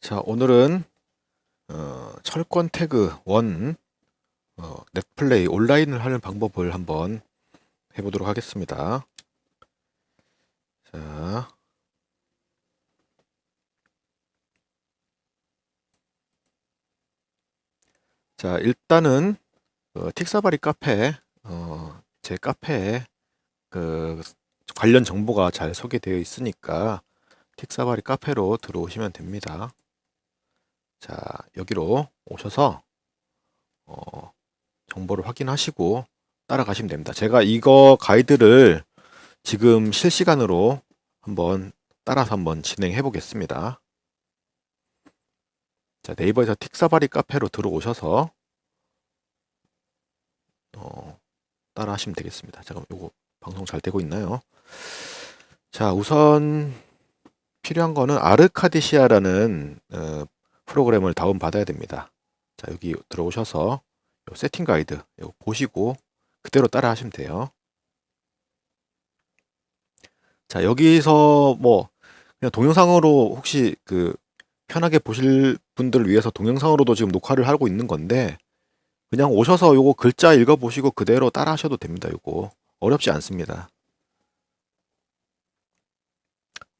자, 오늘은 어, 철권 태그 1 어, 넷플레이 온라인을 하는 방법을 한번 해보도록 하겠습니다. 자, 자 일단은 어, 틱사바리 카페 어, 제 카페에 그 관련 정보가 잘 소개되어 있으니까 틱사바리 카페로 들어오시면 됩니다. 자, 여기로 오셔서 어, 정보를 확인하시고 따라가시면 됩니다. 제가 이거 가이드를 지금 실시간으로 한번 따라서 한번 진행해 보겠습니다. 자, 네이버에서 틱사바리 카페로 들어오셔서 어, 따라 하시면 되겠습니다. 잠깐 요거 방송 잘 되고 있나요? 자, 우선 필요한 거는 아르카디시아라는 어, 프로그램을 다운 받아야 됩니다. 자, 여기 들어오셔서 요 세팅 가이드 이거 보시고 그대로 따라 하시면 돼요. 자, 여기서 뭐 그냥 동영상으로 혹시 그 편하게 보실 분들을 위해서 동영상으로도 지금 녹화를 하고 있는 건데 그냥 오셔서 요거 글자 읽어 보시고 그대로 따라 하셔도 됩니다. 요거 어렵지 않습니다.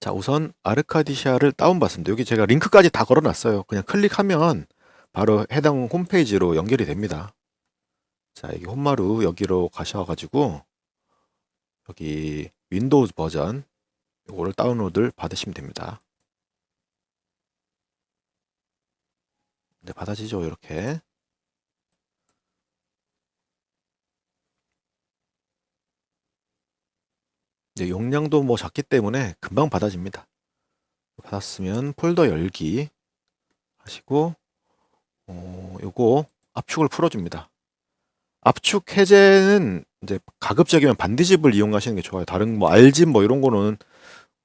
자, 우선 아르카디시아를 다운받습니다. 여기 제가 링크까지 다 걸어놨어요. 그냥 클릭하면 바로 해당 홈페이지로 연결이 됩니다. 자, 여기 홈마루 여기로 가셔가지고 여기 윈도우즈 버전 이거를 다운로드를 받으시면 됩니다. 네, 받아지죠, 이렇게. 네, 용량도 뭐 작기 때문에 금방 받아집니다. 받았으면 폴더 열기 하시고 어, 요거 압축을 풀어줍니다. 압축 해제는 이제 가급적이면 반디집을 이용하시는 게 좋아요. 다른 뭐 알집 뭐 이런 거는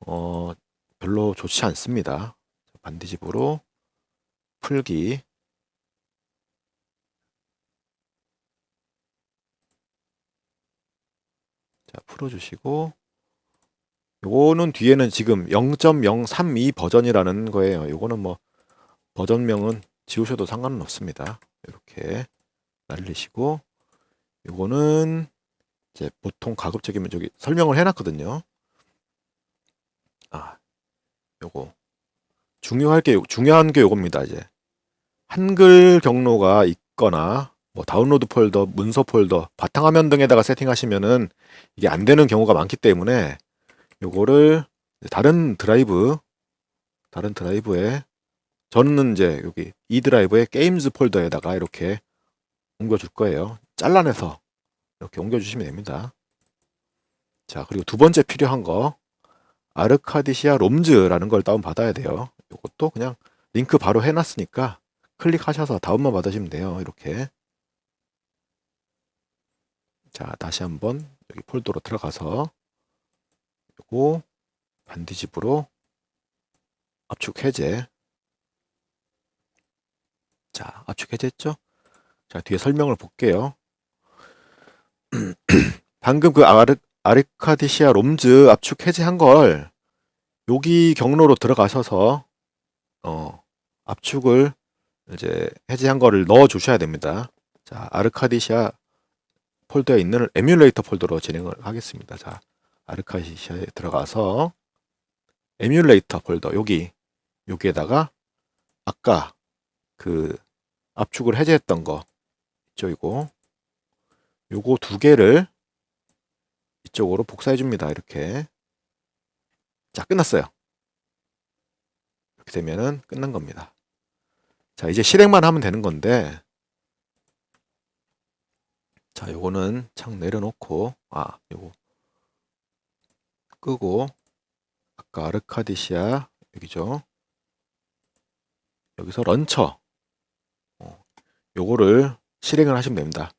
어, 별로 좋지 않습니다. 반디집으로 풀기 자 풀어주시고 요거는 뒤에는 지금 0.032 버전이라는 거예요. 요거는 뭐 버전명은 지우셔도 상관은 없습니다. 이렇게 날리시고 요거는 이제 보통 가급적이면 저기 설명을 해놨거든요. 아, 요거 중요할 게 요- 중요한 게 요겁니다. 이제 한글 경로가 있거나 뭐 다운로드 폴더, 문서 폴더, 바탕화면 등에다가 세팅하시면은 이게 안 되는 경우가 많기 때문에 요거를 다른 드라이브 다른 드라이브에 저는 이제 여기 이 드라이브에 게임즈 폴더에다가 이렇게 옮겨줄 거예요. 잘라내서 이렇게 옮겨주시면 됩니다. 자 그리고 두 번째 필요한 거 아르카디시아 롬즈라는 걸 다운 받아야 돼요. 이것도 그냥 링크 바로 해놨으니까 클릭하셔서 다운만 받으시면 돼요. 이렇게 자 다시 한번 여기 폴더로 들어가서 요거 반디집으로 압축 해제 자 압축 해제했죠? 자 뒤에 설명을 볼게요. 방금 그 아르, 아르카디시아 롬즈 압축 해제한 걸 여기 경로로 들어가셔서 어, 압축을 이제 해제한 거를 넣어 주셔야 됩니다. 자, 아르카디시아 폴더에 있는 에뮬레이터 폴더로 진행을 하겠습니다. 자, 아르카디시아에 들어가서 에뮬레이터 폴더 여기 여기에다가 아까 그 압축을 해제했던 거 이거. 요거 두 개를 이쪽으로 복사해 줍니다. 이렇게. 자, 끝났어요. 이렇게 되면은 끝난 겁니다. 자, 이제 실행만 하면 되는 건데, 자, 요거는 창 내려놓고, 아, 요거 끄고, 아까 아르카디시아, 여기죠. 여기서 런처, 어, 요거를 실행을 하시면 됩니다.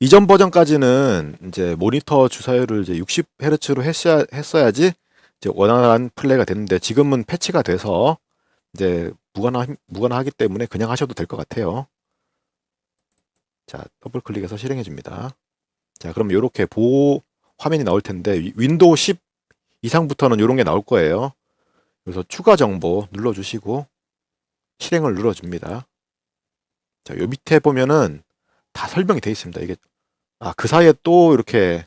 이전 버전까지는 이제 모니터 주사율을 이제 60Hz로 했어야, 했어야지 이제 원활한 플레이가 됐는데 지금은 패치가 돼서 이제 무관하, 무관하기 때문에 그냥 하셔도 될 것 같아요. 자, 더블 클릭해서 실행해 줍니다. 자, 그럼 이렇게 보호 화면이 나올 텐데 위- 윈도우 10 이상부터는 이런 게 나올 거예요. 그래서 추가 정보 눌러 주시고 실행을 눌러줍니다. 자, 요 밑에 보면은 다 설명이 되어 있습니다. 이게 아, 그 사이에 또 이렇게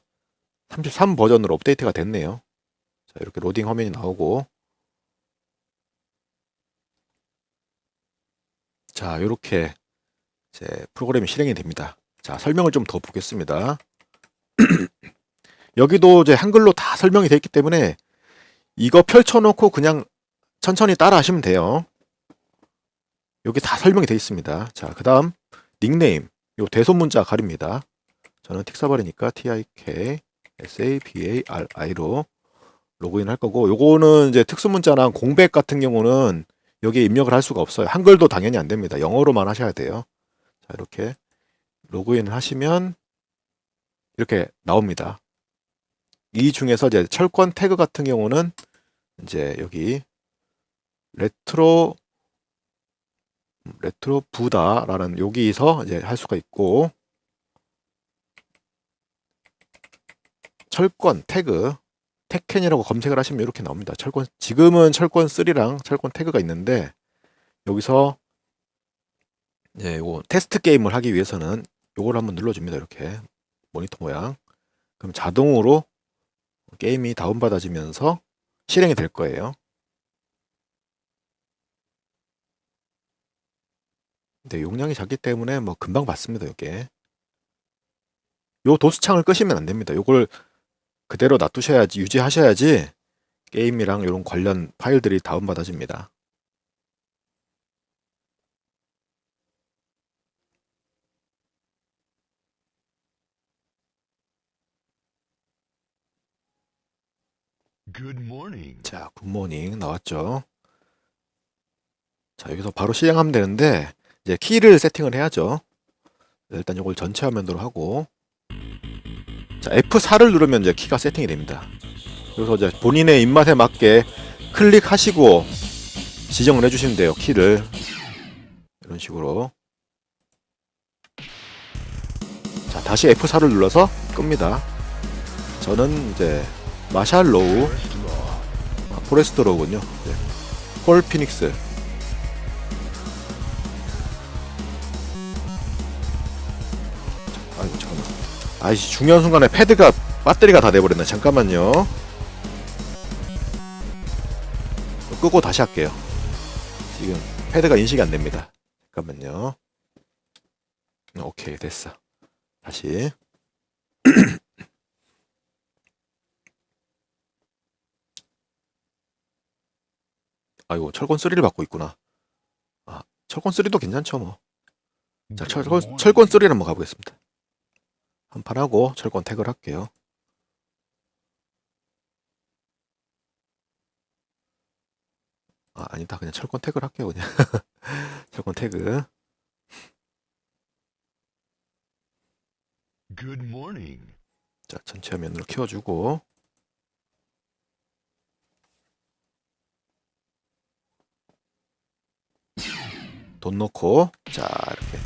33 버전으로 업데이트가 됐네요. 자, 이렇게 로딩 화면이 나오고 자, 이렇게 이제 프로그램이 실행이 됩니다. 자, 설명을 좀 더 보겠습니다. 여기도 이제 한글로 다 설명이 되어 있기 때문에 이거 펼쳐놓고 그냥 천천히 따라 하시면 돼요. 여기 다 설명이 되어 있습니다. 자, 그 다음 닉네임. 요 대소문자 가립니다. 저는 틱사발이니까 TIK SABARI로 로그인 할 거고 요거는 이제 특수문자나 공백 같은 경우는 여기에 입력을 할 수가 없어요. 한글도 당연히 안 됩니다. 영어로만 하셔야 돼요. 자, 이렇게 로그인을 하시면 이렇게 나옵니다. 이 중에서 이제 철권 태그 같은 경우는 이제 여기 레트로 레트로 부다라는 여기서 이제 할 수가 있고 철권 태그 테켄이라고 검색을 하시면 이렇게 나옵니다. 철권 지금은 철권 3랑 철권 태그가 있는데 여기서 예, 요 테스트 게임을 하기 위해서는 요걸 한번 눌러줍니다. 이렇게 모니터 모양. 그럼 자동으로 게임이 다운받아지면서 실행이 될 거예요. 근데 용량이 작기 때문에 뭐 금방 받습니다. 이게. 요 도수창을 끄시면 안 됩니다. 요걸 그대로 놔두셔야지 유지하셔야지 게임이랑 이런 관련 파일들이 다운받아집니다. 자, 굿모닝 나왔죠. 자, 여기서 바로 실행하면 되는데 이제 키를 세팅을 해야죠. 일단 이걸 전체 화면으로 하고 자, F4를 누르면 이제 키가 세팅이 됩니다. 그래서 이제 본인의 입맛에 맞게 클릭하시고 지정을 해주시면 돼요. 키를 이런 식으로 자, 다시 F4를 눌러서 끕니다. 저는 이제 마샬 로우 아, 포레스트 로우군요. 네. 폴 피닉스. 아이고 잠깐만. 아이씨 중요한 순간에 패드가 배터리가 다 돼버렸네. 잠깐만요. 끄고 다시 할게요. 지금 패드가 인식이 안 됩니다. 잠깐만요. 오케이 됐어. 다시. 아이고 철권 3를 받고 있구나. 아 철권 3도 괜찮죠 뭐. 자 철권. 철권 3를 한번 가보겠습니다. 한 판 하고 철권 태그를 할게요. 아 아니다 그냥 철권 태그를 할게요 그냥. 철권 태그. Good morning. 자 전체 화면으로 키워주고. 돈 넣고 자 이렇게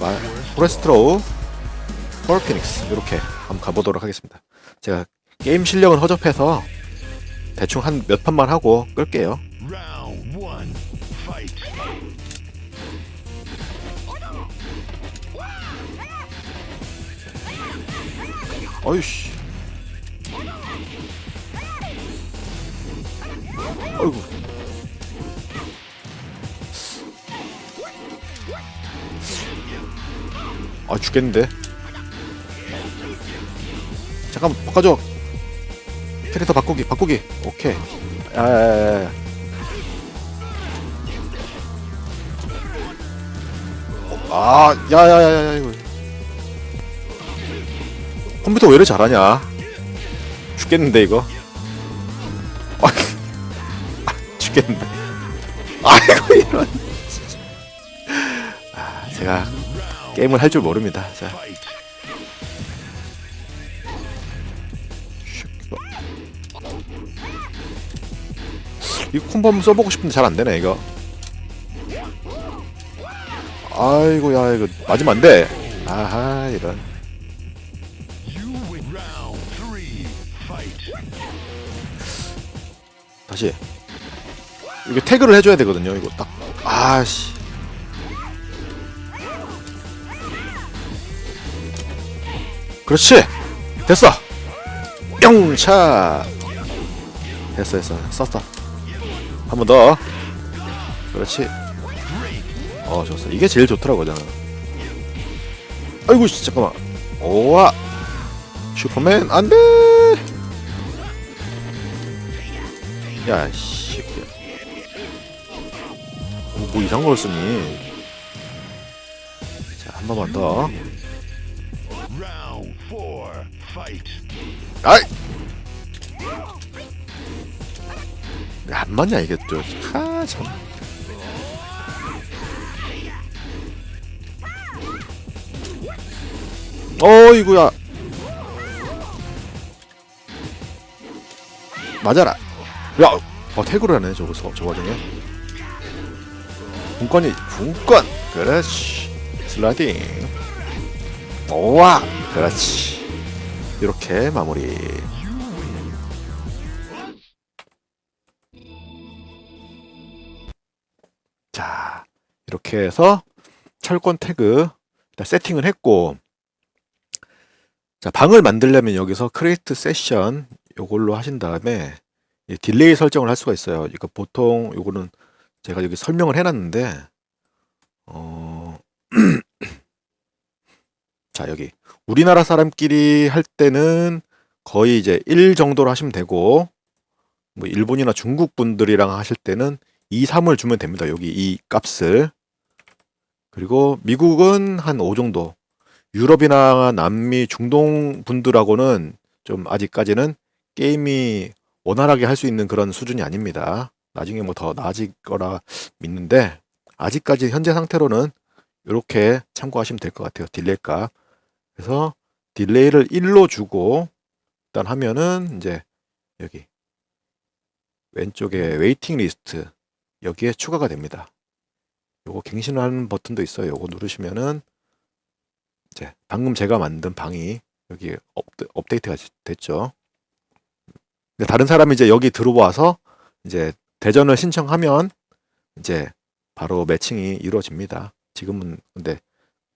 마, 포레스트로우 폴피닉스 이렇게 한번 가보도록 하겠습니다. 제가 게임 실력은 허접해서 대충 한 몇 판만 하고 끌게요. 어이씨. 어이구. 아 죽겠는데. 잠깐 바꿔줘. 캐릭터 바꾸기 바꾸기. 오케이. 야야야야. 아 야야야야 이거. 컴퓨터 왜 이렇게 잘하냐? 죽겠는데 이거. 아, 아, 죽겠는데. 아이고 이런. 아, 제가 게임을 할 줄 모릅니다. 자. 이 콤보 한번 써보고 싶은데 잘 안 되네 이거. 아이고 야 이거 맞으면 안 돼. 아하 이런. 다시 이거 태그를 해줘야 되거든요. 이거 딱 아씨. 그렇지. 됐어. 뿅차. 됐어, 됐어. 썼어. 한 번 더. 그렇지. 어, 좋았어. 이게 제일 좋더라고, 저는. 아이고, 씨, 잠깐만. 오와. 슈퍼맨, 안 돼! 야, 씨. 어, 뭐 이상한 걸 쓰니? 자, 한 번만 더. 맞냐, 이게 또. 하, 참. 어이구야. 맞아라. 야, 어, 태그를 하네, 저거, 저 와중에. 분권이, 분권! 그렇지. 슬라이딩. 오와! 그렇지. 이렇게 마무리. 이렇게 해서 철권 태그 세팅을 했고, 자, 방을 만들려면 여기서 크리에이트 세션 요걸로 하신 다음에 이 딜레이 설정을 할 수가 있어요. 이거 보통 요거는 제가 여기 설명을 해놨는데, 어, 자, 여기 우리나라 사람끼리 할 때는 거의 이제 1 정도로 하시면 되고, 뭐 일본이나 중국 분들이랑 하실 때는 2, 3을 주면 됩니다. 여기 이 값을. 그리고 미국은 한 5 정도. 유럽이나 남미, 중동 분들하고는 좀 아직까지는 게임이 원활하게 할 수 있는 그런 수준이 아닙니다. 나중에 뭐 더 나아질 거라 믿는데 아직까지 현재 상태로는 이렇게 참고하시면 될 것 같아요. 딜레이 값. 그래서 딜레이를 1로 주고 일단 하면은 이제 여기 왼쪽에 웨이팅 리스트 여기에 추가가 됩니다. 요거 갱신하는 버튼도 있어요. 요거 누르시면은 이제 방금 제가 만든 방이 여기 업데, 업데이트가 됐죠. 근데 다른 사람이 이제 여기 들어와서 이제 대전을 신청하면 이제 바로 매칭이 이루어집니다. 지금은 근데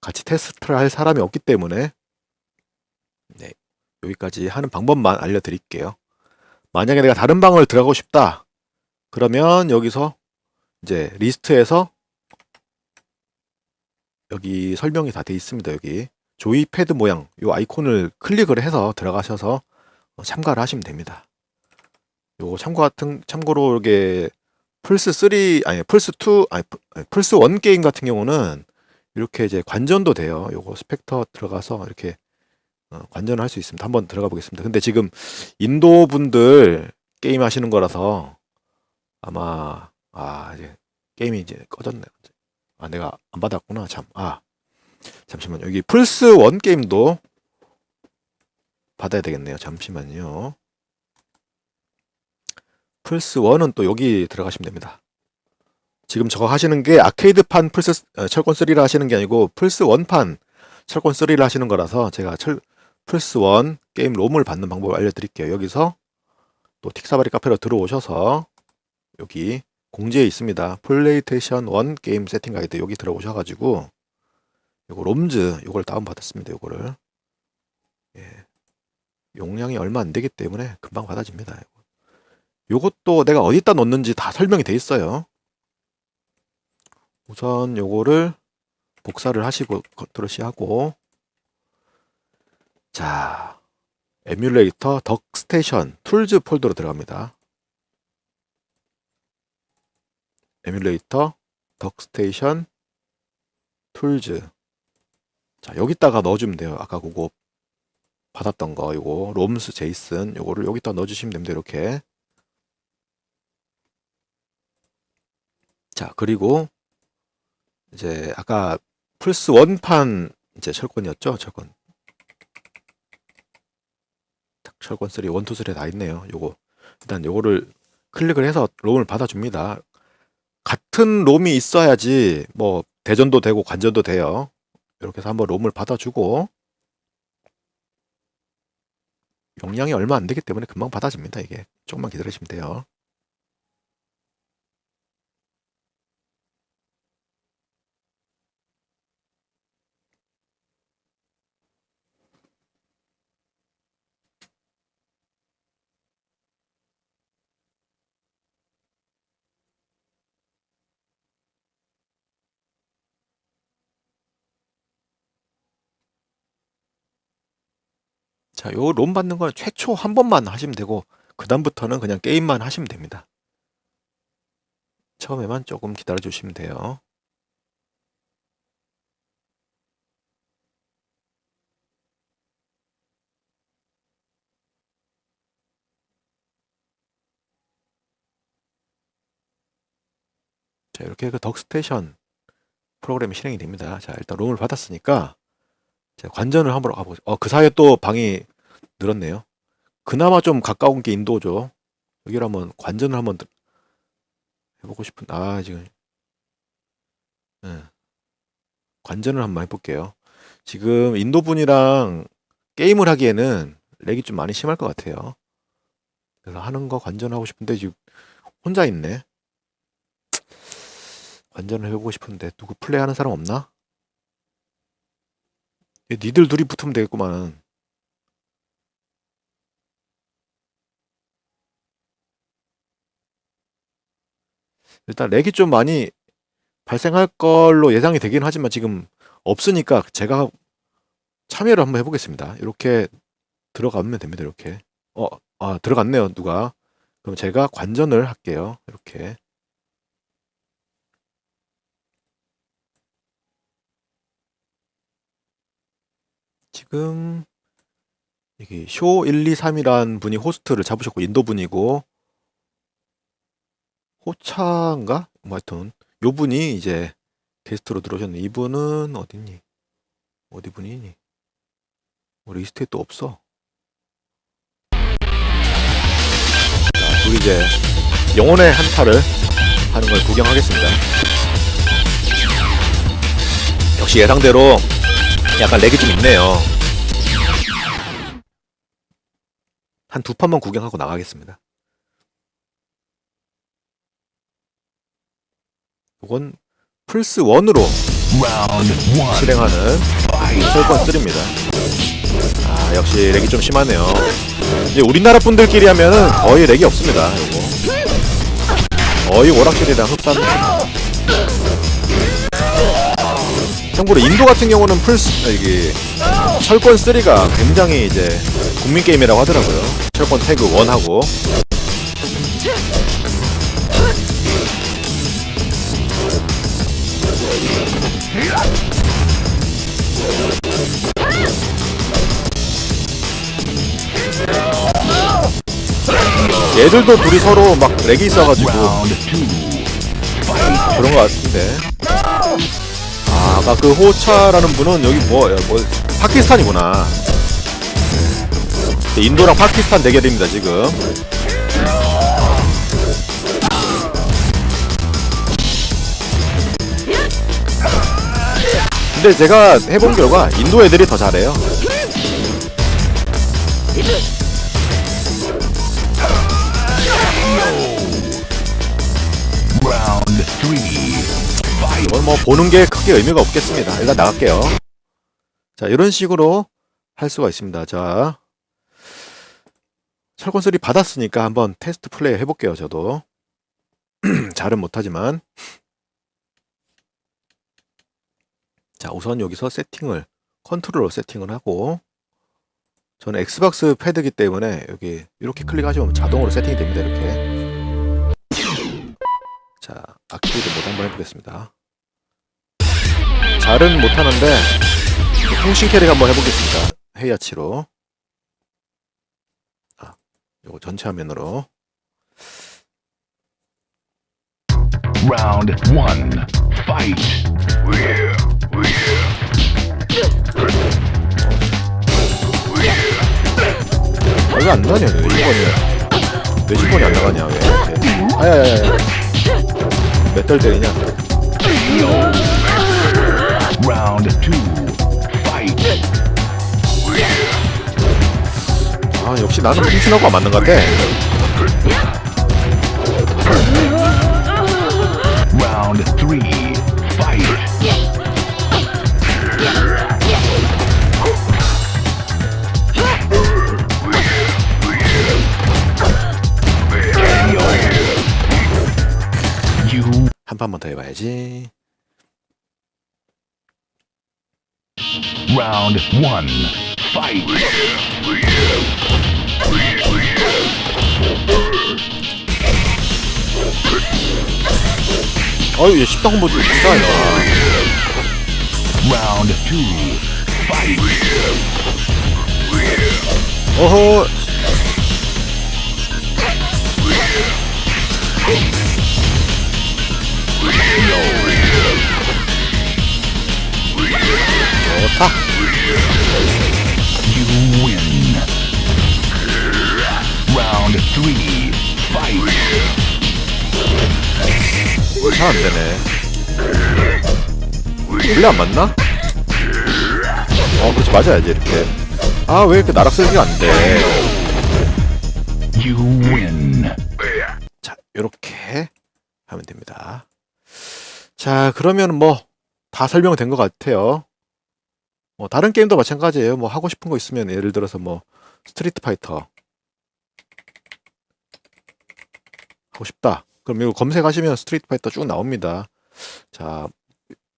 같이 테스트를 할 사람이 없기 때문에 네, 여기까지 하는 방법만 알려드릴게요. 만약에 내가 다른 방을 들어가고 싶다. 그러면 여기서 이제 리스트에서 여기 설명이 다 돼 있습니다. 여기 조이 패드 모양 이 아이콘을 클릭을 해서 들어가셔서 참가를 하시면 됩니다. 요거 참고 같은 참고로 이게 플스 3 아니 플스 2 아니 플스 1 게임 같은 경우는 이렇게 이제 관전도 돼요. 요거 스펙터 들어가서 이렇게 어, 관전을 할 수 있습니다. 한번 들어가 보겠습니다. 근데 지금 인도 분들 게임 하시는 거라서 아마 아 이제 게임이 이제 꺼졌네. 아 내가 안 받았구나 참. 아 잠시만 여기 플스 1 게임도 받아야 되겠네요. 잠시만요. 플스 1은 또 여기 들어가시면 됩니다. 지금 저거 하시는 게 아케이드판 플스 어, 철권 3를 하시는 게 아니고 플스 1판 철권 3를 하시는 거라서 제가 철 플스 1 게임 롬을 받는 방법을 알려드릴게요. 여기서 또 틱사바리 카페로 들어오셔서 여기 공지에 있습니다. 플레이테이션 1 게임 세팅 가이드 여기 들어오셔가지고 요거 롬즈 요걸 다운 받았습니다. 요거를 예. 용량이 얼마 안 되기 때문에 금방 받아집니다. 요것도 내가 어디다 넣는지 다 설명이 돼 있어요. 우선 요거를 복사를 하시고 컨트롤 하고 자 에뮬레이터 덕스테이션 툴즈 폴더로 들어갑니다. 에뮬레이터 덕스테이션 툴즈. 자 여기다가 넣어주면 돼요. 아까 그거 받았던 거 요거. 롬스 제이슨 요거를 여기다 넣어주시면 됩니다. 이렇게. 자 그리고 이제 아까 플스 원판 이제 철권이었죠? 철권. 딱 철권 3 1, 2, 3다 있네요 요거. 일단 요거를 클릭을 해서 롬을 받아줍니다 같은 롬이 있어야지 뭐 대전도 되고 관전도 돼요. 이렇게 해서 한번 롬을 받아주고 용량이 얼마 안 되기 때문에 금방 받아집니다. 이게 조금만 기다리시면 돼요 자, 요 롬 받는 건 최초 한 번만 하시면 되고 그 다음부터는 그냥 게임만 하시면 됩니다. 처음에만 조금 기다려 주시면 돼요. 자, 이렇게 그 덕스테이션 프로그램이 실행이 됩니다. 자, 일단 롬을 받았으니까 자, 관전을 한번 가보죠. 어, 그 사이에 또 방이 늘었네요. 그나마 좀 가까운 게 인도죠. 여기를 한번 관전을 한번 들- 해보고 싶은 아 지금 예. 관전을 한번 해볼게요. 지금 인도 분이랑 게임을 하기에는 렉이 좀 많이 심할 것 같아요. 그래서 하는 거 관전하고 싶은데 지금 혼자 있네. 관전을 해보고 싶은데 누구 플레이하는 사람 없나? 얘 니들 둘이 붙으면 되겠구만. 일단 렉이 좀 많이 발생할 걸로 예상이 되긴 하지만 지금 없으니까 제가 참여를 한번 해보겠습니다. 이렇게 들어가면 됩니다. 이렇게. 어, 아, 들어갔네요. 누가. 그럼 제가 관전을 할게요. 이렇게. 지금 이게 쇼 1, 2, 3이란 분이 호스트를 잡으셨고 인도 분이고 호차인가? 뭐 하여튼 요 분이 이제 게스트로 들어오셨네. 이분은 어딨니? 어디 분이니? 뭐 리스트에 또 없어. 자, 우리 이제 영혼의 한타를 하는 걸 구경하겠습니다. 역시 예상대로 약간 렉이 좀 있네요. 한 두 판만 구경하고 나가겠습니다. 이건 플스 1으로 Round one. 실행하는 철권 3입니다. 아, 역시 렉이 좀 심하네요. 이제 우리나라 분들끼리 하면은 거의 렉이 없습니다. 요거. 거의 오락실이랑 흡사합 참고로 인도 같은 경우는 플스 아, 이게 철권 3가 굉장히 이제 국민 게임이라고 하더라고요. 철권 태그 1하고 얘들도 둘이 서로 막 렉이 있어가지고. 그런 것 같은데. 아, 아까 그 호차라는 분은 여기 뭐, 뭐 파키스탄이구나. 네, 인도랑 파키스탄 대결입니다 지금. 근데 제가 해본 결과 인도 애들이 더 잘해요. 이건 뭐 보는 게 크게 의미가 없겠습니다. 일단 나갈게요. 자, 이런 식으로 할 수가 있습니다. 자, 철권 3 받았으니까 한번 테스트 플레이 해볼게요. 저도 잘은 못하지만 자, 우선 여기서 세팅을 컨트롤로 세팅을 하고 저는 엑스박스 패드기 때문에 여기 이렇게 클릭하시면 자동으로 세팅이 됩니다. 이렇게 자, 아케이드 모드 한번 해보겠습니다. 잘은 못하는데 통신 캐릭 한번 해보겠습니다. 헤이아치로 아, 요거 전체 화면으로 one. Fight. 아, 왜안 나가냐 왜 10번이야 왜 10번이 안 나가냐 왜? 이렇게 아야야야 몇달 때리냐. 아 역시 나는 통신하고가 맞는 것 같아 You 한 판만 더 해봐야지 round one. fight. 어유 얘 10당 콤보 진짜 야. Round two, fight. 어허. 좋다. You win. Round three, fight. 잘안 되네. 원래 안 맞나? 어, 그렇지 맞아야지 이렇게. 아, 왜 이렇게 나락 설계가 안 돼? You win. 자, 요렇게 하면 됩니다. 자, 그러면 뭐 다 설명된 것 같아요. 뭐 다른 게임도 마찬가지예요. 뭐 하고 싶은 거 있으면 예를 들어서 뭐 스트리트 파이터 하고 싶다. 그럼 이거 검색하시면 스트리트 파이터 쭉 나옵니다. 자,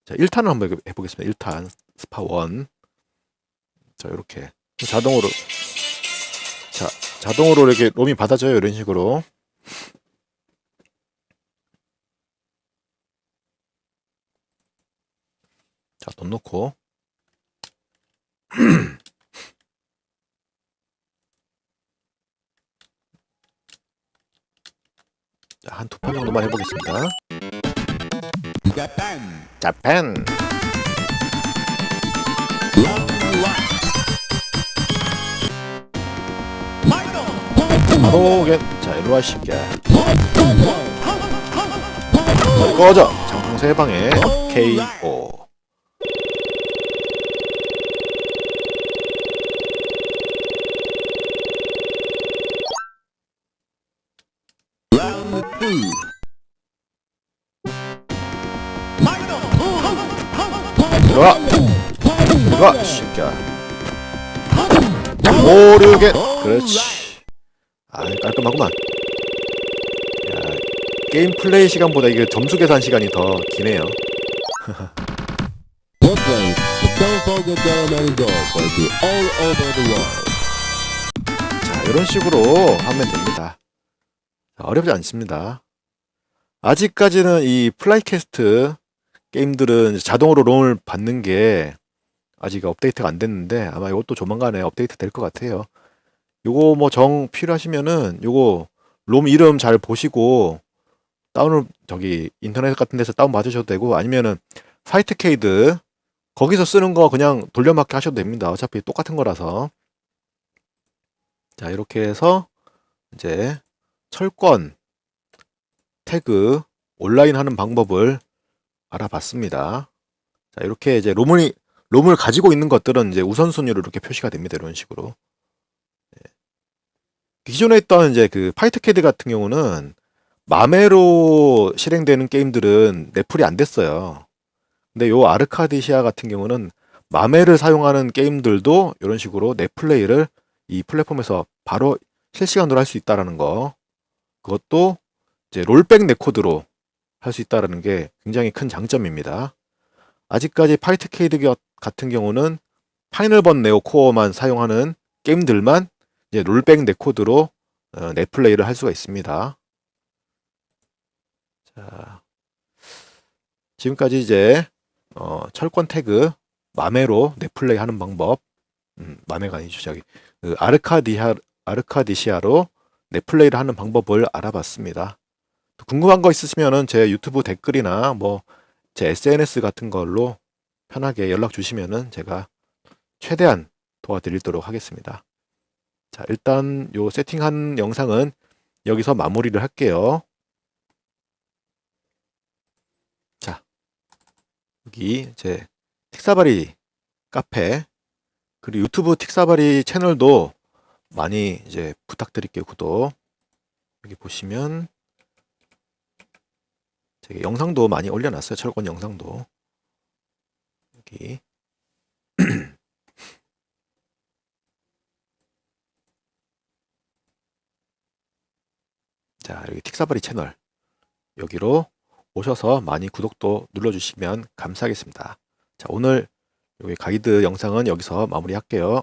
자 1탄을 한번 해보겠습니다. 1탄 스파 1. 자, 이렇게 자동으로 자, 자동으로 이렇게 롬이 받아져요. 이런 식으로. 자, 돈 넣고. 한 두 판 정도만 해보겠습니다. 자판. 바로겐. 자, 일로 와, 새끼야. 자, 꺼져. 장풍 세 방에 KO. 오류겐. 그렇지. 아, 깔끔하구만. 야, 게임 플레이 시간보다 이게 점수 계산 시간이 더 기네요. 자, 이런 식으로 하면 됩니다. 자, 어렵지 않습니다. 아직까지는 이 플라이캐스트 게임들은 자동으로 롬을 받는 게 아직 업데이트가 안 됐는데 아마 이것도 조만간에 업데이트 될 것 같아요. 요거 뭐 정 필요하시면은 요거 롬 이름 잘 보시고 다운을 저기 인터넷 같은 데서 다운 받으셔도 되고 아니면은 파이트 케이드 거기서 쓰는 거 그냥 돌려막기 하셔도 됩니다. 어차피 똑같은 거라서. 자, 이렇게 해서 이제 철권 태그 온라인 하는 방법을 알아봤습니다. 자, 이렇게 이제 롬을 롬을 가지고 있는 것들은 이제 우선순위로 이렇게 표시가 됩니다. 이런 식으로. 네. 기존에 있던 이제 그 파이트캐드 같은 경우는 마메로 실행되는 게임들은 넷플이 안 됐어요. 근데 요 아르카디시아 같은 경우는 마메를 사용하는 게임들도 이런 식으로 넷플레이를 이 플랫폼에서 바로 실시간으로 할 수 있다라는 거. 그것도 이제 롤백 네코드로 할 수 있다라는 게 굉장히 큰 장점입니다. 아직까지 파이트케이드 겨- 같은 경우는 파이널번 네오 코어만 사용하는 게임들만 이제 롤백 네코드로 어, 넷플레이를 할 수가 있습니다. 자, 지금까지 이제 어, 철권 태그 마메로 넷플레이 하는 방법, 음, 마메가 아니죠, 저기 그 아르카디아 아르카디시아로 넷플레이를 하는 방법을 알아봤습니다. 또 궁금한 거 있으시면은 제 유튜브 댓글이나 뭐 제 SNS 같은 걸로 편하게 연락 주시면은 제가 최대한 도와드리도록 하겠습니다. 자, 일단 요 세팅한 영상은 여기서 마무리를 할게요. 자, 여기 제 틱사바리 카페 그리고 유튜브 틱사바리 채널도 많이 이제 부탁드릴게요. 구독. 여기 보시면 제가 영상도 많이 올려놨어요. 철권 영상도. 여기. 자, 여기 틱사바리 채널. 여기로 오셔서 많이 구독도 눌러주시면 감사하겠습니다. 자, 오늘 여기 가이드 영상은 여기서 마무리할게요.